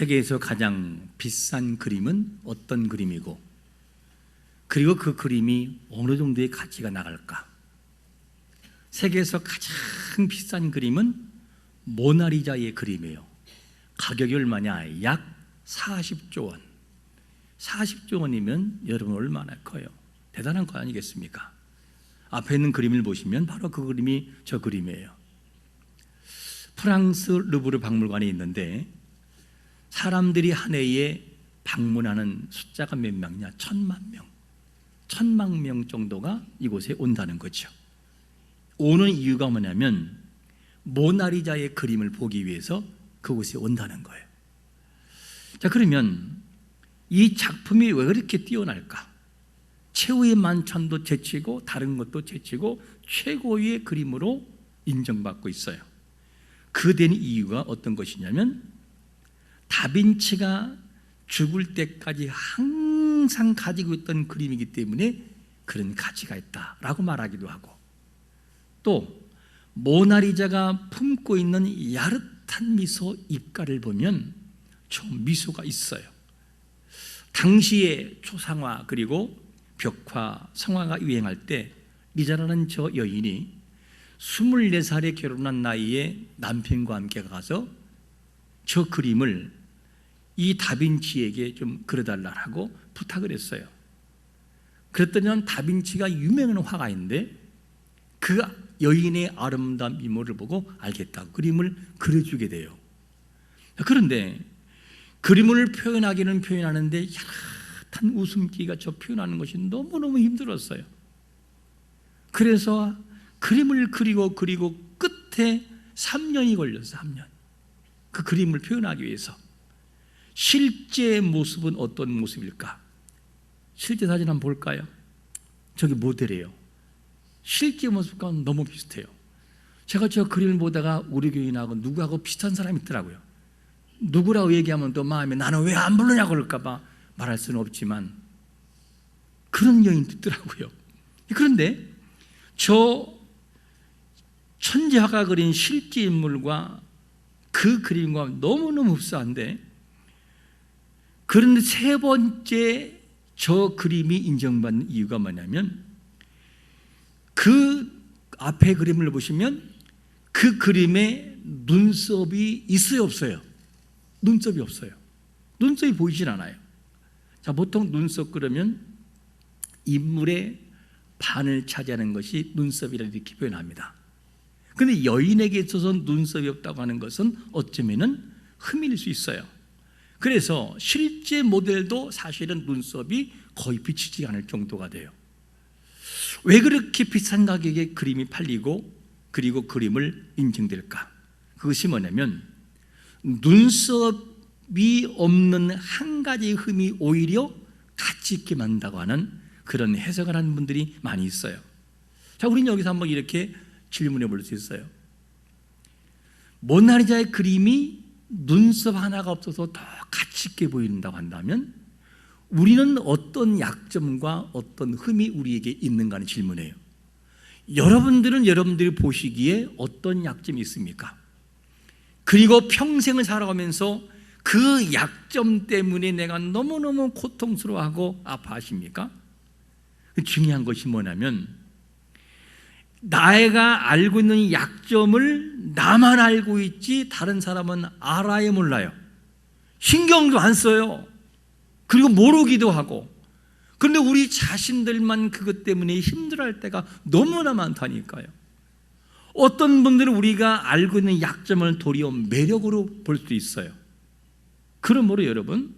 세계에서 가장 비싼 그림은 어떤 그림이고 그리고 그 그림이 어느 정도의 가치가 나갈까? 세계에서 가장 비싼 그림은 모나리자의 그림이에요. 가격이 얼마냐? 약 40조 원. 40조 원이면 여러분 얼마나 커요? 대단한 거 아니겠습니까? 앞에 있는 그림을 보시면 바로 그 그림이 저 그림이에요. 프랑스 루브르 박물관에 있는데 사람들이 한 해에 방문하는 숫자가 몇 명이냐? 천만 명. 천만 명 정도가 이곳에 온다는 거죠. 오는 이유가 뭐냐면 모나리자의 그림을 보기 위해서 그곳에 온다는 거예요. 자, 그러면 이 작품이 왜 그렇게 뛰어날까? 최후의 만찬도 제치고 다른 것도 제치고 최고의 그림으로 인정받고 있어요. 그 된 이유가 어떤 것이냐면 다빈치가 죽을 때까지 항상 가지고 있던 그림이기 때문에 그런 가치가 있다라고 말하기도 하고 또 모나리자가 품고 있는 야릇한 미소 입가를 보면 좀 미소가 있어요. 당시의 초상화 그리고 벽화, 성화가 유행할 때 리자라는 저 여인이 24살에 결혼한 나이에 남편과 함께 가서 저 그림을 이 다빈치에게 좀 그려달라고 부탁을 했어요. 그랬더니 다빈치가 유명한 화가인데 그 여인의 아름다운 미모를 보고 알겠다고 그림을 그려주게 돼요. 그런데 그림을 표현하기는 표현하는데 야릇한 웃음기가 저 표현하는 것이 너무너무 힘들었어요. 그래서 그림을 그리고 그리고 끝에 3년이 걸렸어요. 3년. 그 그림을 표현하기 위해서. 실제 모습은 어떤 모습일까? 실제 사진 한번 볼까요? 저기 모델이에요. 실제 모습과 너무 비슷해요. 제가 저 그림을 보다가 우리 교인하고 누구하고 비슷한 사람이 있더라고요. 누구라고 얘기하면 또 마음에 나는 왜 안 부르냐고 그럴까봐 말할 수는 없지만 그런 여인도 있더라고요. 그런데 저 천재화가 그린 실제 인물과 그 그림과 너무너무 흡사한데 그런데 세 번째 저 그림이 인정받는 이유가 뭐냐면 그 앞에 그림을 보시면 그 그림에 눈썹이 있어요 없어요? 눈썹이 없어요. 눈썹이 보이질 않아요. 자, 보통 눈썹 그러면 인물의 반을 차지하는 것이 눈썹이라 이렇게 표현합니다. 근데 여인에게 있어서 눈썹이 없다고 하는 것은 어쩌면은 흠일 수 있어요. 그래서 실제 모델도 사실은 눈썹이 거의 비치지 않을 정도가 돼요. 왜 그렇게 비싼 가격에 그림이 팔리고 그리고 그림을 인증될까? 그것이 뭐냐면 눈썹이 없는 한 가지 흠이 오히려 가치 있게 만든다고 하는 그런 해석을 하는 분들이 많이 있어요. 자, 우리는 여기서 한번 이렇게 질문해 볼 수 있어요. 모나리자의 그림이 눈썹 하나가 없어서 더 가치 있게 보인다고 한다면 우리는 어떤 약점과 어떤 흠이 우리에게 있는가 하는 질문이에요. 여러분들은 여러분들이 보시기에 어떤 약점이 있습니까? 그리고 평생을 살아가면서 그 약점 때문에 내가 너무너무 고통스러워하고 아파하십니까? 중요한 것이 뭐냐면 나가 알고 있는 약점을 나만 알고 있지 다른 사람은 알아야 몰라요. 신경도 안 써요. 그리고 모르기도 하고. 그런데 우리 자신들만 그것 때문에 힘들어할 때가 너무나 많다니까요. 어떤 분들은 우리가 알고 있는 약점을 도리어 매력으로 볼 수 있어요. 그러므로 여러분,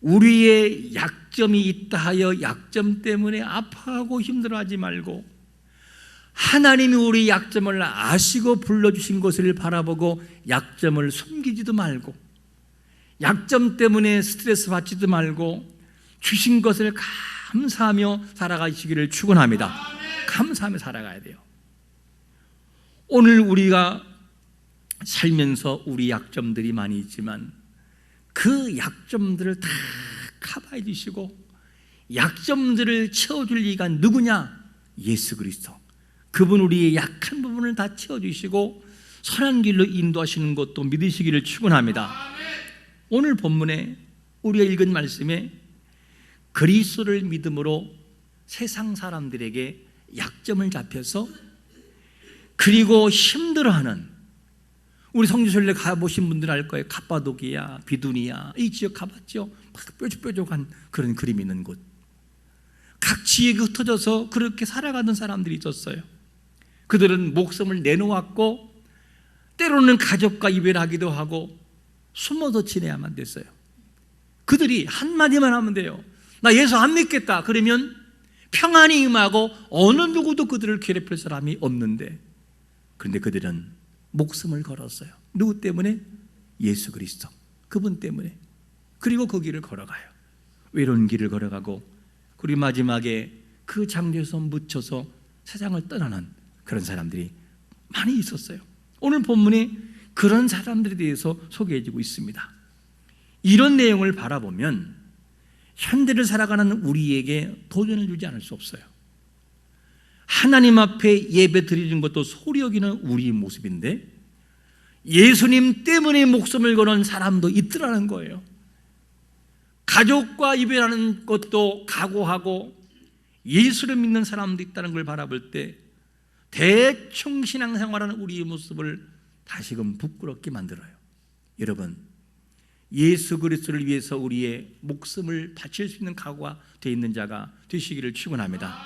우리의 약점이 있다 하여 약점 때문에 아파하고 힘들어하지 말고 하나님이 우리 약점을 아시고 불러주신 것을 바라보고 약점을 숨기지도 말고 약점 때문에 스트레스 받지도 말고 주신 것을 감사하며 살아가시기를 축원합니다. 감사하며 살아가야 돼요. 오늘 우리가 살면서 우리 약점들이 많이 있지만 그 약점들을 다 커버해 주시고 약점들을 채워줄 이가 누구냐? 예수 그리스도. 그분 우리의 약한 부분을 다 채워주시고 선한 길로 인도하시는 것도 믿으시기를 축원합니다. 오늘 본문에 우리가 읽은 말씀에 그리스도를 믿음으로 세상 사람들에게 약점을 잡혀서 그리고 힘들어하는 우리 성지순례 가보신 분들 알 거예요. 카파도기야, 비두니야 이 지역 가봤죠. 막 뾰족뾰족한 그런 그림 있는 곳. 각 지역이 흩어져서 그렇게 살아가는 사람들이 있었어요. 그들은 목숨을 내놓았고 때로는 가족과 이별하기도 하고 숨어서 지내야만 됐어요. 그들이 한마디만 하면 돼요. 나 예수 안 믿겠다. 그러면 평안이 임하고 어느 누구도 그들을 괴롭힐 사람이 없는데 그런데 그들은 목숨을 걸었어요. 누구 때문에? 예수 그리스도. 그분 때문에. 그리고 그 길을 걸어가요. 외로운 길을 걸어가고 그리고 마지막에 그 장소에서 묻혀서 세상을 떠나는 그런 사람들이 많이 있었어요. 오늘 본문에 그런 사람들에 대해서 소개해주고 있습니다. 이런 내용을 바라보면 현대를 살아가는 우리에게 도전을 주지 않을 수 없어요. 하나님 앞에 예배 드리는 것도 소리 여기는 우리의 모습인데 예수님 때문에 목숨을 거는 사람도 있더라는 거예요. 가족과 이별하는 것도 각오하고 예수를 믿는 사람도 있다는 걸 바라볼 때 대충 신앙 생활하는 우리의 모습을 다시금 부끄럽게 만들어요. 여러분, 예수 그리스도를 위해서 우리의 목숨을 바칠 수 있는 각오가 되어 있는 자가 되시기를 축원합니다.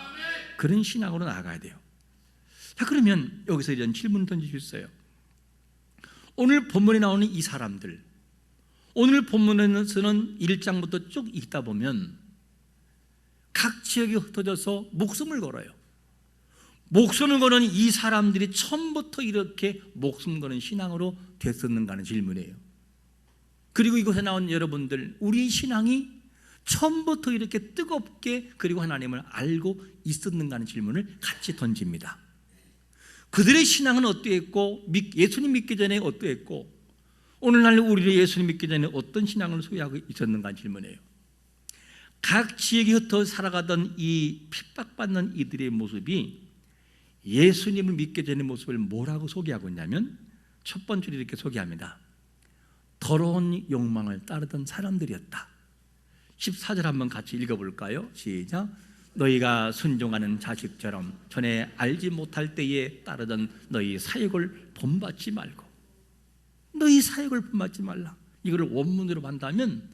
그런 신앙으로 나아가야 돼요. 자, 그러면 여기서 이런 질문 던지셨어요. 오늘 본문에 나오는 이 사람들, 오늘 본문에서는 1장부터 쭉 읽다 보면 각 지역에 흩어져서 목숨을 걸어요. 목숨을 거는 이 사람들이 처음부터 이렇게 목숨 거는 신앙으로 됐었는가 하는 질문이에요. 그리고 이곳에 나온 여러분들, 우리 신앙이 처음부터 이렇게 뜨겁게 그리고 하나님을 알고 있었는가 하는 질문을 같이 던집니다. 그들의 신앙은 어떠했고 예수님 믿기 전에 어떠했고 오늘날 우리를 예수님 믿기 전에 어떤 신앙을 소유하고 있었는가 질문이에요. 각 지역에 흩어 살아가던 이 핍박받는 이들의 모습이 예수님을 믿기 전의 모습을 뭐라고 소개하고 있냐면 첫 번째로 이렇게 소개합니다. 더러운 욕망을 따르던 사람들이었다. 14절 한번 같이 읽어볼까요? 시작. 너희가 순종하는 자식처럼 전에 알지 못할 때에 따르던 너희 사역을 본받지 말고 너희 사역을 본받지 말라. 이거를 원문으로 한다면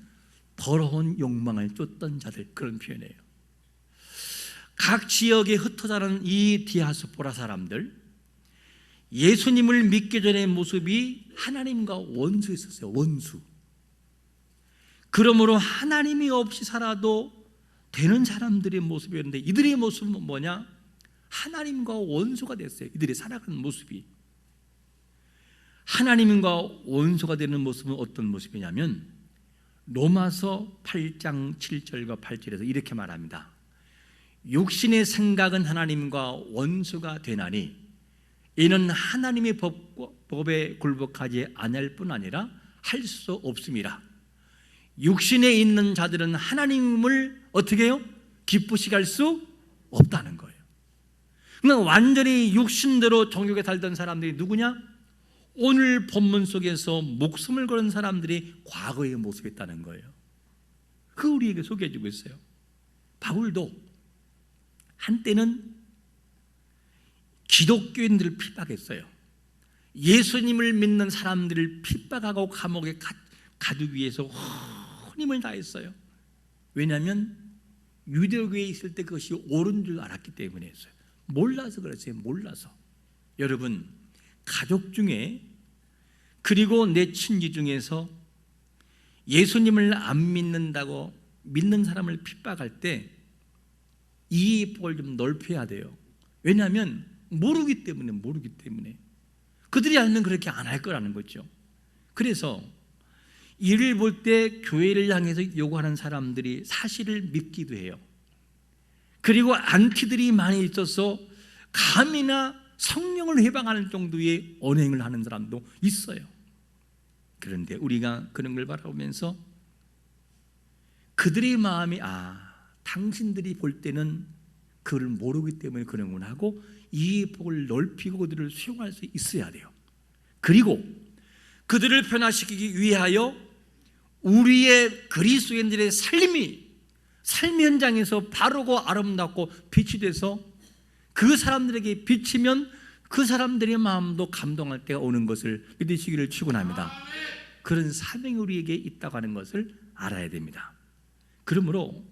더러운 욕망을 쫓던 자들 그런 표현이에요. 각 지역에 흩어자는 이 디아스포라 사람들 예수님을 믿기 전의 모습이 하나님과 원수였었어요. 원수. 그러므로 하나님이 없이 살아도 되는 사람들의 모습이었는데 이들의 모습은 뭐냐? 하나님과 원수가 됐어요. 이들이 살아가는 모습이. 하나님과 원수가 되는 모습은 어떤 모습이냐면 로마서 8장 7절과 8절에서 이렇게 말합니다. 육신의 생각은 하나님과 원수가 되나니 이는 하나님의 법에 굴복하지 않을 뿐 아니라 할 수 없습니다. 육신에 있는 자들은 하나님을 어떻게 해요? 기쁘시게 할 수 없다는 거예요. 그러니까 완전히 육신대로 정욕에 살던 사람들이 누구냐? 오늘 본문 속에서 목숨을 걸은 사람들이 과거의 모습이었다는 거예요. 그 우리에게 소개해주고 있어요. 바울도 한때는 기독교인들을 핍박했어요. 예수님을 믿는 사람들을 핍박하고 감옥에 가두기 위해서 혼힘을 다했어요. 왜냐하면 유대교에 있을 때 그것이 옳은 줄 알았기 때문에였어요. 몰라서 그랬어요. 몰라서. 여러분 가족 중에 그리고 내 친지 중에서 예수님을 안 믿는다고 믿는 사람을 핍박할 때 이 폭을 좀 넓혀야 돼요. 왜냐하면 모르기 때문에 모르기 때문에 그들이 알면 그렇게 안 할 거라는 거죠. 그래서 이를 볼 때 교회를 향해서 요구하는 사람들이 사실을 믿기도 해요. 그리고 안티들이 많이 있어서 감이나 성령을 해방하는 정도의 언행을 하는 사람도 있어요. 그런데 우리가 그런 걸 바라보면서 그들의 마음이 아 당신들이 볼 때는 그를 모르기 때문에 그런구나 하고 이 복을 넓히고 그들을 수용할 수 있어야 돼요. 그리고 그들을 변화시키기 위하여 우리의 그리스도인들의 삶이 삶 현장에서 바르고 아름답고 빛이 돼서 그 사람들에게 비치면 그 사람들의 마음도 감동할 때가 오는 것을 믿으시기를 축원합니다. 그런 사명이 우리에게 있다고 하는 것을 알아야 됩니다. 그러므로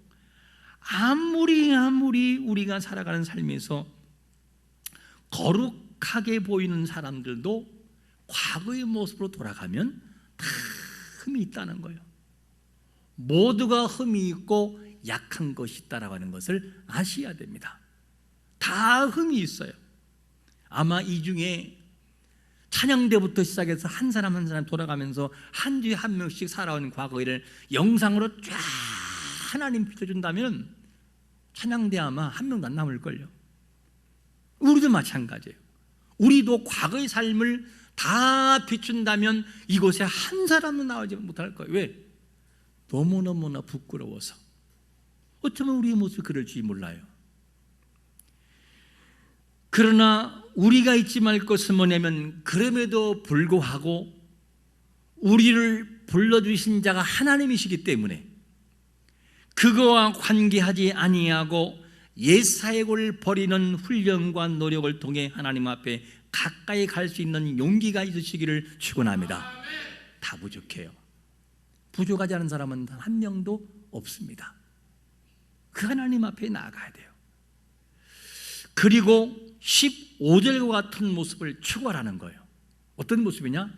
아무리 아무리 우리가 살아가는 삶에서 거룩하게 보이는 사람들도 과거의 모습으로 돌아가면 다 흠이 있다는 거예요. 모두가 흠이 있고 약한 것이 있다라고 하는 것을 아셔야 됩니다. 다 흠이 있어요. 아마 이 중에 찬양대부터 시작해서 한 사람 한 사람 돌아가면서 한 주에 한 명씩 살아온 과거를 영상으로 쫙 하나님 비춰준다면 찬양대 아마 한 명도 안 남을걸요. 우리도 마찬가지예요. 우리도 과거의 삶을 다 비춘다면 이곳에 한 사람도 나오지 못할 거예요. 왜? 너무너무나 부끄러워서. 어쩌면 우리의 모습이 그럴지 몰라요. 그러나 우리가 잊지 말 것은 뭐냐면 그럼에도 불구하고 우리를 불러주신 자가 하나님이시기 때문에 그거와 관계하지 아니하고 옛 사역을 버리는 훈련과 노력을 통해 하나님 앞에 가까이 갈 수 있는 용기가 있으시기를 축원합니다. 다 부족해요. 부족하지 않은 사람은 단한 명도 없습니다. 그 하나님 앞에 나아가야 돼요. 그리고 15절과 같은 모습을 추구하라는 거예요. 어떤 모습이냐?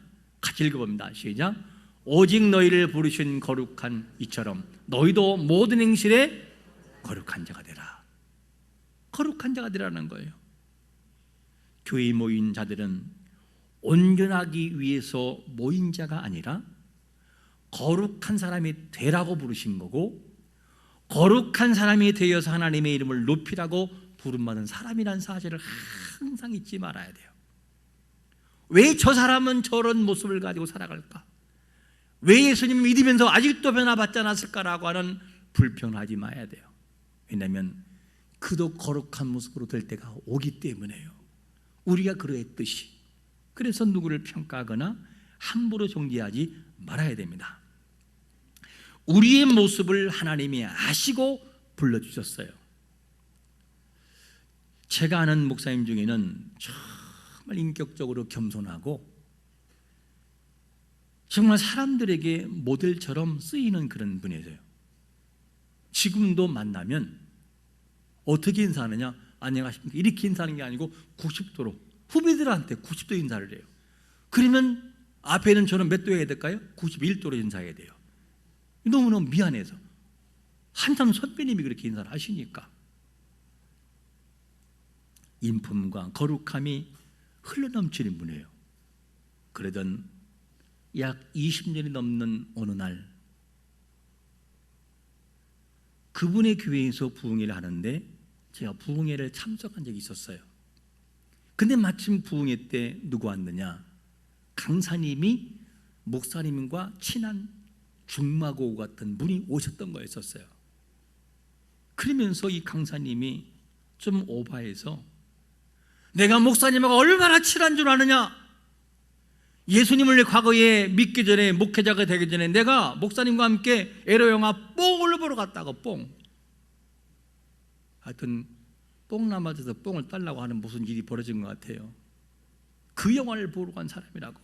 같이 읽어봅니다. 시작. 오직 너희를 부르신 거룩한 이처럼 너희도 모든 행실에 거룩한 자가 되라. 거룩한 자가 되라는 거예요. 교회에 모인 자들은 온전하기 위해서 모인 자가 아니라 거룩한 사람이 되라고 부르신 거고 거룩한 사람이 되어서 하나님의 이름을 높이라고 부름받은 사람이란 사실을 항상 잊지 말아야 돼요. 왜 저 사람은 저런 모습을 가지고 살아갈까? 왜 예수님 믿으면서 아직도 변화받지 않았을까라고 하는 불평하지 마야 돼요. 왜냐하면 그도 거룩한 모습으로 될 때가 오기 때문에요. 우리가 그러했듯이. 그래서 누구를 평가하거나 함부로 정죄하지 말아야 됩니다. 우리의 모습을 하나님이 아시고 불러주셨어요. 제가 아는 목사님 중에는 정말 인격적으로 겸손하고 정말 사람들에게 모델처럼 쓰이는 그런 분이세요. 지금도 만나면 어떻게 인사하느냐? 안녕하십니까? 이렇게 인사하는 게 아니고 90도로 후배들한테 90도 인사를 해요. 그러면 앞에는 저는 몇 도 해야 될까요? 91도로 인사해야 돼요. 너무너무 미안해서 한참 선배님이 그렇게 인사를 하시니까 인품과 거룩함이 흘러넘치는 분이에요. 그러던 약 20년이 넘는 어느 날 그분의 교회에서 부흥회를 하는데 제가 부흥회를 참석한 적이 있었어요. 근데 마침 부흥회 때 누구 왔느냐? 강사님이 목사님과 친한 중마고 같은 분이 오셨던 거였었어요. 그러면서 이 강사님이 좀 오바해서 내가 목사님하고 얼마나 친한 줄 아느냐? 예수님을 과거에 믿기 전에 목회자가 되기 전에 내가 목사님과 함께 에로 영화 뽕을 보러 갔다가 뽕. 하여튼 뽕 남아져서 뽕을 딸라고 하는 무슨 일이 벌어진 것 같아요. 그 영화를 보러 간 사람이라고.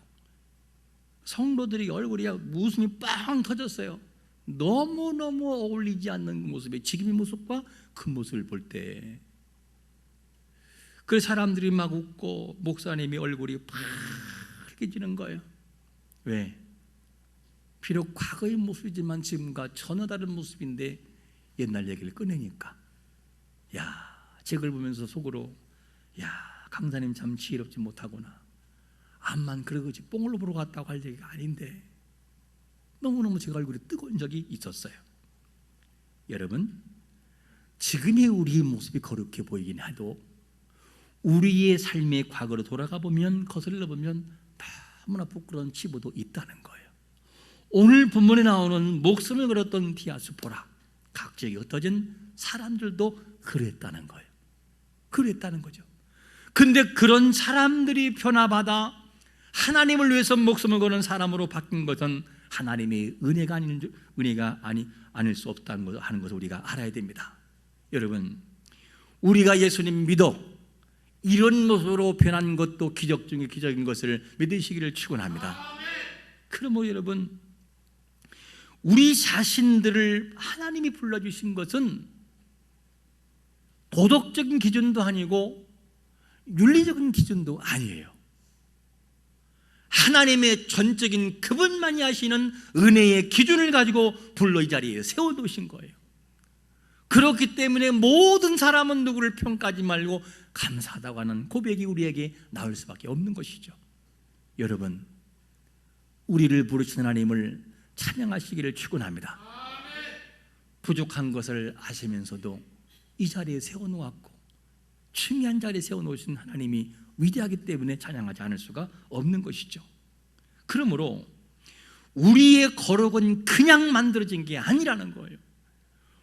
성도들이 얼굴이 웃음이 빵 터졌어요. 너무너무 어울리지 않는 모습에 지금의 모습과 그 모습을 볼 때. 그 사람들이 막 웃고 목사님이 얼굴이 빨개지는 거예요. 왜? 비록 과거의 모습이지만 지금과 전혀 다른 모습인데 옛날 얘기를 꺼내니까 야, 책을 보면서 속으로 야, 강사님 참 지혜롭지 못하구나. 암만 그러고지 뽕을 보러 갔다고 할 얘기가 아닌데 너무너무 제가 얼굴이 뜨거운 적이 있었어요. 여러분, 지금의 우리의 모습이 거룩해 보이긴 해도 우리의 삶의 과거로 돌아가 보면 거슬러 보면 너무나 부끄러운 치부도 있다는 거예요. 오늘 본문에 나오는 목숨을 걸었던 디아스포라 각지에 흩어진 사람들도 그랬다는 거예요. 그랬다는 거죠. 근데 그런 사람들이 변화받아 하나님을 위해서 목숨을 거는 사람으로 바뀐 것은 하나님의 은혜가 아닌 줄- 은혜가 아니 아닐 수 없다는 것을 하는 것을 우리가 알아야 됩니다. 여러분, 우리가 예수님 믿어 이런 모습으로 변한 것도 기적 중에 기적인 것을 믿으시기를 축원합니다. 그러므로 여러분, 우리 자신들을 하나님이 불러주신 것은 도덕적인 기준도 아니고 윤리적인 기준도 아니에요. 하나님의 전적인 그분만이 하시는 은혜의 기준을 가지고 불러 이 자리에 세워놓으신 거예요. 그렇기 때문에 모든 사람은 누구를 평가하지 말고 감사하다고 하는 고백이 우리에게 나올 수밖에 없는 것이죠. 여러분, 우리를 부르신 하나님을 찬양하시기를 축원합니다. 부족한 것을 아시면서도 이 자리에 세워놓았고 중요한 자리에 세워놓으신 하나님이 위대하기 때문에 찬양하지 않을 수가 없는 것이죠. 그러므로 우리의 거룩은 그냥 만들어진 게 아니라는 거예요.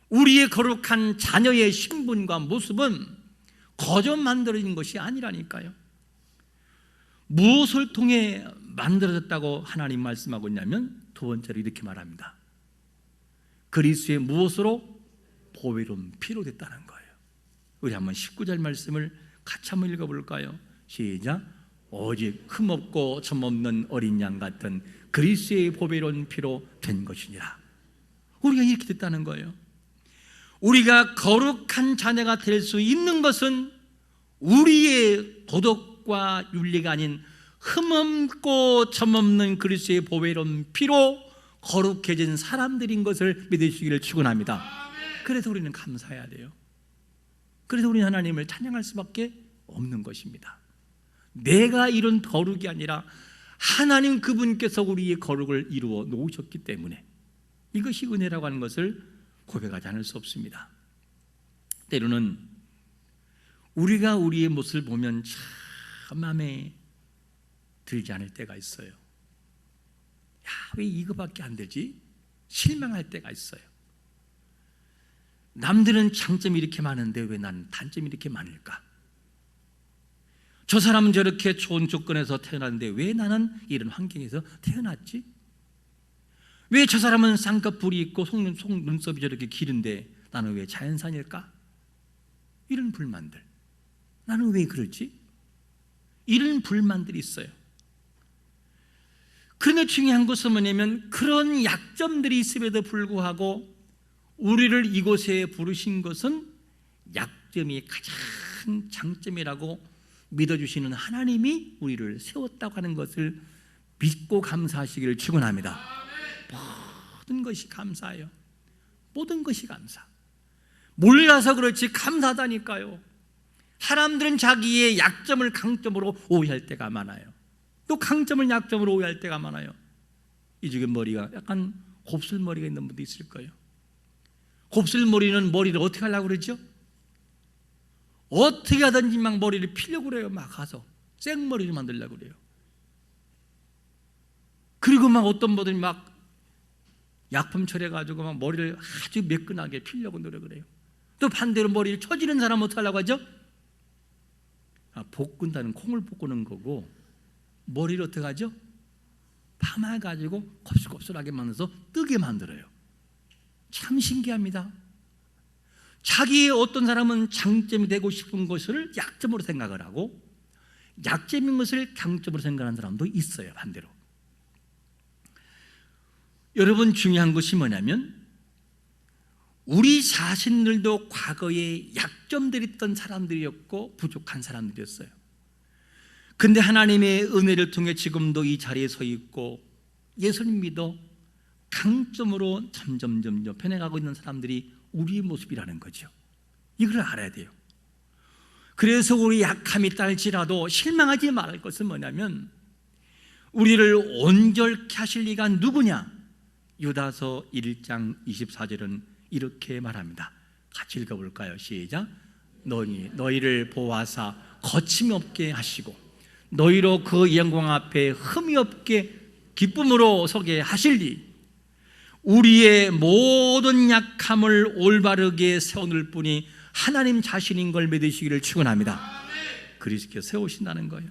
우리의 거룩한 자녀의 신분과 모습은 거저 만들어진 것이 아니라니까요. 무엇을 통해 만들어졌다고 하나님 말씀하고 있냐면 두 번째로 이렇게 말합니다. 그리스의 무엇으로 보배로운 피로 됐다는 거예요. 우리 한번 19절 말씀을 같이 한번 읽어볼까요? 시작. 오직 흠없고 점없는 어린 양 같은 그리스의 보배로운 피로 된 것이니라. 우리가 이렇게 됐다는 거예요. 우리가 거룩한 자녀가 될 수 있는 것은 우리의 도덕과 윤리가 아닌 흠없고 점없는 그리스의 보배로운 피로 거룩해진 사람들인 것을 믿으시기를 축원합니다. 그래서 우리는 감사해야 돼요. 그래서 우리는 하나님을 찬양할 수밖에 없는 것입니다. 내가 이룬 거룩이 아니라 하나님 그분께서 우리의 거룩을 이루어 놓으셨기 때문에 이것이 은혜라고 하는 것을 고백하지 않을 수 없습니다. 때로는 우리가 우리의 모습을 보면 참 마음에 들지 않을 때가 있어요. 야, 왜 이거밖에 안 되지? 실망할 때가 있어요. 남들은 장점이 이렇게 많은데 왜 나는 단점이 이렇게 많을까? 저 사람은 저렇게 좋은 조건에서 태어났는데 왜 나는 이런 환경에서 태어났지? 왜 저 사람은 쌍꺼풀이 있고 속눈, 속눈썹이 저렇게 길은데 나는 왜 자연산일까? 이런 불만들. 나는 왜 그러지? 이런 불만들이 있어요. 그런데 중요한 것은 뭐냐면 그런 약점들이 있음에도 불구하고 우리를 이곳에 부르신 것은 약점이 가장 장점이라고 믿어주시는 하나님이 우리를 세웠다고 하는 것을 믿고 감사하시기를 축원합니다. 모든 것이 감사해요. 모든 것이 감사. 몰라서 그렇지 감사하다니까요. 사람들은 자기의 약점을 강점으로 오해할 때가 많아요. 또 강점을 약점으로 오해할 때가 많아요. 이 중에 머리가 약간 곱슬머리가 있는 분도 있을 거예요. 곱슬머리는 머리를 어떻게 하려고 그러죠? 어떻게 하든지 막 머리를 피려고 그래요. 막 가서 생머리를 만들려고 그래요. 그리고 막 어떤 분들이 막 약품 처리해가지고 막 머리를 아주 매끈하게 피려고 노력을 해요. 또 반대로 머리를 처지는 사람 어떻게 하려고 하죠? 아, 볶은다는 콩을 볶는 거고 머리를 어떻게 하죠? 파마가지고 곱슬곱슬하게 만들어서 뜨게 만들어요. 참 신기합니다. 자기의 어떤 사람은 장점이 되고 싶은 것을 약점으로 생각을 하고 약점인 것을 강점으로 생각하는 사람도 있어요. 반대로. 여러분 중요한 것이 뭐냐면 우리 자신들도 과거에 약점들이 있던 사람들이었고 부족한 사람들이었어요. 근데 하나님의 은혜를 통해 지금도 이 자리에 서 있고 예수님 믿어 강점으로 점점 점점 변해가고 있는 사람들이 우리의 모습이라는 거죠. 이걸 알아야 돼요. 그래서 우리 약함이 딸지라도 실망하지 말할 것은 뭐냐면 우리를 온전케 하실 리가 누구냐? 유다서 1장 24절은 이렇게 말합니다. 같이 읽어볼까요? 시작. 너희 너희를 보아사 거침이 없게 하시고 너희로 그 영광 앞에 흠이 없게 기쁨으로 서게 하실리 우리의 모든 약함을 올바르게 세워놓을 뿐이 하나님 자신인 걸 믿으시기를 축원합니다. 그리스도께 세우신다는 거예요.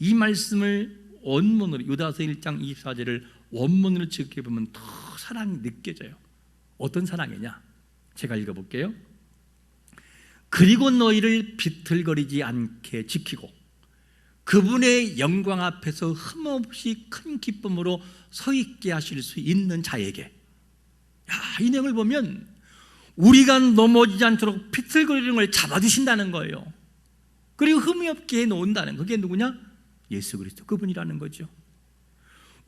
이 말씀을 원문으로 유다서 1장 24절을 원문으로 지게 보면 더 사랑이 느껴져요. 어떤 사랑이냐? 제가 읽어볼게요. 그리고 너희를 비틀거리지 않게 지키고 그분의 영광 앞에서 흠없이 큰 기쁨으로 서 있게 하실 수 있는 자에게 야, 이 내용을 보면 우리가 넘어지지 않도록 비틀거리는 걸 잡아주신다는 거예요. 그리고 흠이 없게 해 놓는다는 그게 누구냐? 예수 그리스도 그분이라는 거죠.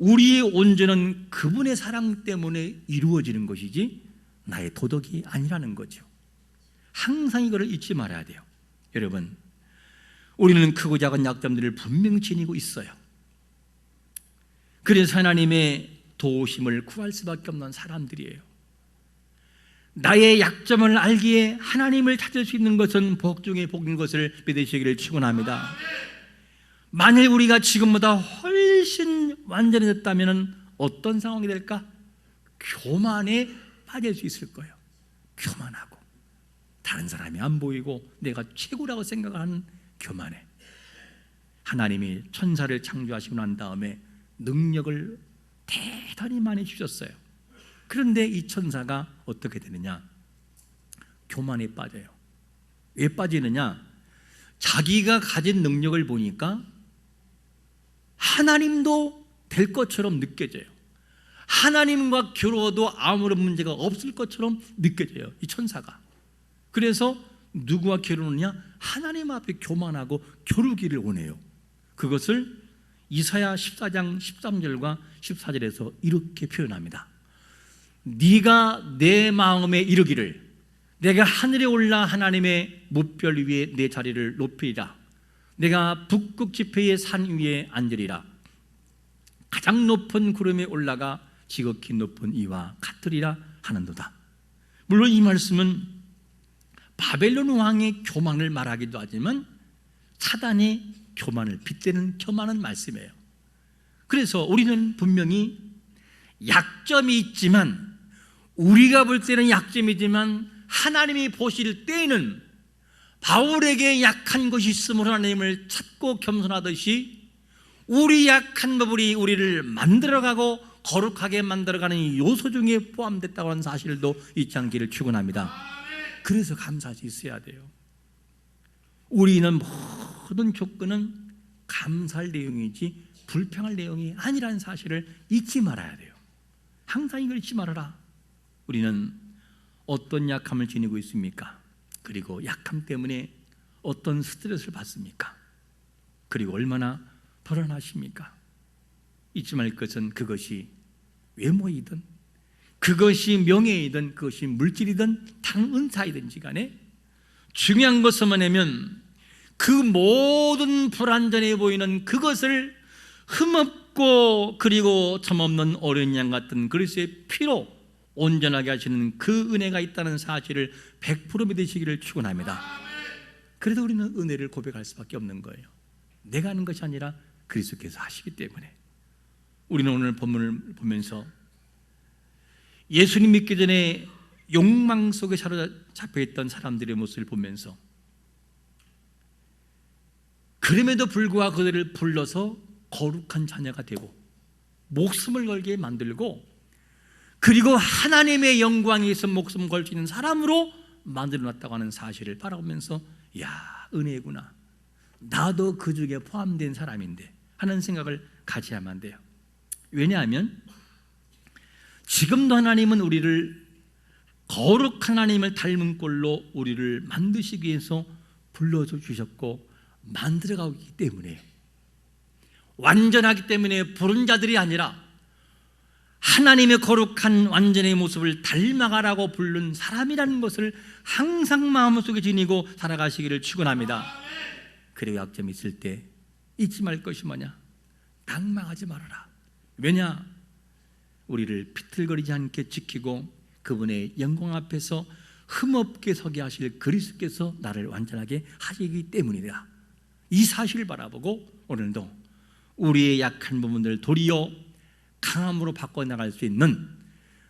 우리의 온전은 그분의 사랑 때문에 이루어지는 것이지 나의 도덕이 아니라는 거죠. 항상 이거를 잊지 말아야 돼요. 여러분, 우리는 크고 작은 약점들을 분명히 지니고 있어요. 그래서 하나님의 도우심을 구할 수밖에 없는 사람들이에요. 나의 약점을 알기에 하나님을 찾을 수 있는 것은 복 중에 복인 것을 믿으시기를 축원합니다. 만일 우리가 지금보다 훨씬 완전해졌다면 어떤 상황이 될까? 교만에 빠질 수 있을 거예요. 교만하고 다른 사람이 안 보이고 내가 최고라고 생각하는 교만해. 하나님이 천사를 창조하시고 난 다음에 능력을 대단히 많이 주셨어요. 그런데 이 천사가 어떻게 되느냐? 교만에 빠져요. 왜 빠지느냐? 자기가 가진 능력을 보니까 하나님도 될 것처럼 느껴져요. 하나님과 겨루어도 아무런 문제가 없을 것처럼 느껴져요. 이 천사가. 그래서 누구와 겨루느냐? 하나님 앞에 교만하고 겨루기를 원해요. 그것을 이사야 14장 13절과 14절에서 이렇게 표현합니다. 네가 내 마음에 이르기를 내가 하늘에 올라 하나님의 무별 위에 내 자리를 높이리라 내가 북극 지폐의 산 위에 앉으리라. 가장 높은 구름에 올라가 지극히 높은 이와 같으리라 하는도다. 물론 이 말씀은 바벨론 왕의 교만을 말하기도 하지만 사단의 교만을 빗대는 교만한 말씀이에요. 그래서 우리는 분명히 약점이 있지만 우리가 볼 때는 약점이지만 하나님이 보실 때에는 바울에게 약한 것이 있으므로 하나님을 찾고 겸손하듯이 우리 약한 부분이 우리를 만들어가고 거룩하게 만들어가는 요소 중에 포함됐다고 하는 사실도 잊지 않기를 축원합니다. 그래서 감사할 수 있어야 돼요. 우리는 모든 조건은 감사할 내용이지 불평할 내용이 아니라는 사실을 잊지 말아야 돼요. 항상 이걸 잊지 말아라. 우리는 어떤 약함을 지니고 있습니까? 그리고 약함 때문에 어떤 스트레스를 받습니까? 그리고 얼마나 불안하십니까? 잊지 말 것은 그것이 외모이든 그것이 명예이든 그것이 물질이든 다른 은사이든지 간에 중요한 것은 뭐냐면 그 모든 불안전해 보이는 그것을 흠없고 그리고 참없는 어린 양 같은 그리스의 피로 온전하게 하시는 그 은혜가 있다는 사실을 100% 믿으시기를 축원합니다. 그래도 우리는 은혜를 고백할 수밖에 없는 거예요. 내가 하는 것이 아니라 그리스도께서 하시기 때문에 우리는 오늘 본문을 보면서 예수님 믿기 전에 욕망 속에 사로잡혀 있던 사람들의 모습을 보면서 그럼에도 불구하고 그들을 불러서 거룩한 자녀가 되고 목숨을 걸게 만들고 그리고 하나님의 영광에 있어 목숨 걸 수 있는 사람으로 만들어 놨다고 하는 사실을 바라보면서 야 은혜구나. 나도 그 중에 포함된 사람인데 하는 생각을 가져야만 돼요. 왜냐하면 지금도 하나님은 우리를 거룩한 하나님을 닮은 꼴로 우리를 만드시기 위해서 불러서 주셨고 만들어가고 있기 때문에 완전하기 때문에 부른 자들이 아니라 하나님의 거룩한 완전의 모습을 닮아가라고 부른 사람이라는 것을 항상 마음속에 지니고 살아가시기를 축원합니다. 그리고 약점이 있을 때 잊지 말 것이 뭐냐? 낙망하지 말아라. 왜냐? 우리를 비틀거리지 않게 지키고 그분의 영광 앞에서 흠없게 서게 하실 그리스도께서 나를 완전하게 하시기 때문이다. 이 사실을 바라보고 오늘도 우리의 약한 부분들을 도리어 강함으로 바꿔 나갈 수 있는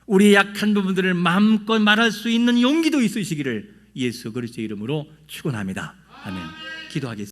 우리의 약한 부분들을 마음껏 말할 수 있는 용기도 있으시기를 예수 그리스도의 이름으로 축원합니다. 아멘. 기도하겠습니다.